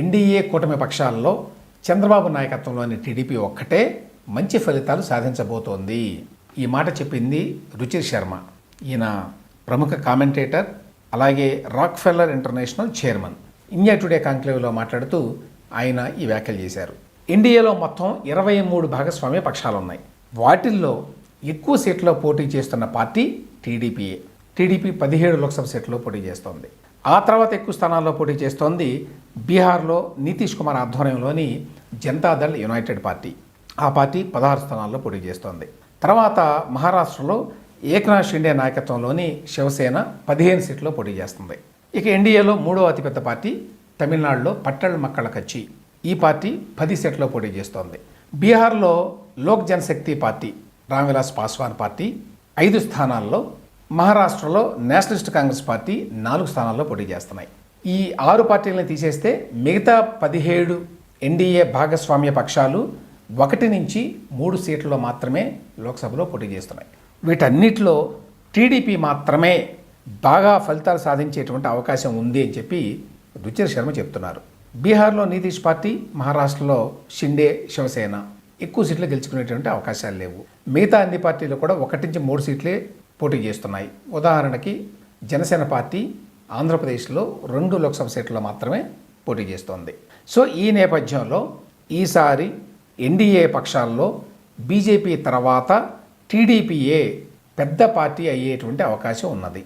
NDA కూటమి పక్షాల్లో చంద్రబాబు నాయకత్వంలోని TDP ఒక్కటే మంచి ఫలితాలు సాధించబోతోంది. ఈ మాట చెప్పింది రుచిర్ శర్మ. ఈయన ప్రముఖ కామెంటేటర్ అలాగే Rockefeller international chairman. India Today కాంక్లేవ్లో మాట్లాడుతూ ఆయన ఈ వ్యాఖ్యలు చేశారు. ఎన్డీఏలో మొత్తం ఇరవై మూడు భాగస్వామ్య పక్షాలు ఉన్నాయి వాటిల్లో ఎక్కువ సీట్లో పోటీ చేస్తున్న పార్టీ టీడీపీయే. టీడీపీ పదిహేడు లోక్సభ సీట్లో పోటీ చేస్తోంది. ఆ తర్వాత ఎక్కువ స్థానాల్లో పోటీ చేస్తోంది బీహార్లో నితీష్ కుమార్ ఆధ్వర్యంలోని జనతాదళ్ యునైటెడ్ పార్టీ. ఆ పార్టీ పదహారు స్థానాల్లో పోటీ చేస్తోంది. తర్వాత మహారాష్ట్రలో ఏక్నాథ్ షిండే నాయకత్వంలోని శివసేన పదిహేను సీట్లో పోటీ చేస్తుంది. ఇక ఎన్డీఏలో మూడో అతిపెద్ద పార్టీ తమిళనాడులో పట్టళ్ మక్కళ కచ్చి. ఈ పార్టీ పది సీట్లో పోటీ చేస్తోంది. బీహార్లో లోక్ జనశక్తి పార్టీ రామ్విలాస్ పాస్వాన్ పార్టీ ఐదు స్థానాల్లో మహారాష్ట్రలో నేషనలిస్ట్ కాంగ్రెస్ పార్టీ నాలుగు స్థానాల్లో పోటీ చేస్తున్నాయి. ఈ ఆరు పార్టీలను తీసేస్తే మిగతా పదిహేడు ఎన్డీఏ భాగస్వామ్య పక్షాలు ఒకటి నుంచి మూడు సీట్లలో మాత్రమే లోక్సభలో పోటీ చేస్తున్నాయి. వీటన్నిటిలో టీడీపీ మాత్రమే బాగా ఫలితాలు సాధించేటువంటి అవకాశం ఉంది అని చెప్పి రుచిర శర్మ చెప్తున్నారు. బీహార్లో నితీష్ పార్టీ మహారాష్ట్రలో షిండే శివసేన ఎక్కువ సీట్లు గెలుచుకునేటువంటి అవకాశాలు లేవు. మిగతా అన్ని పార్టీలు కూడా ఒకటి నుంచి మూడు సీట్లే పోటీ చేస్తున్నాయి. ఉదాహరణకి జనసేన పార్టీ ఆంధ్రప్రదేశ్లో రెండు లోక్సభ సీట్లలో మాత్రమే పోటీ చేస్తోంది. సో ఈ నేపథ్యంలో ఈసారి ఎన్డీఏ పక్షాల్లో బీజేపీ తర్వాత టీడీపీఏ పెద్ద పార్టీ అయ్యేటువంటి అవకాశం ఉన్నది.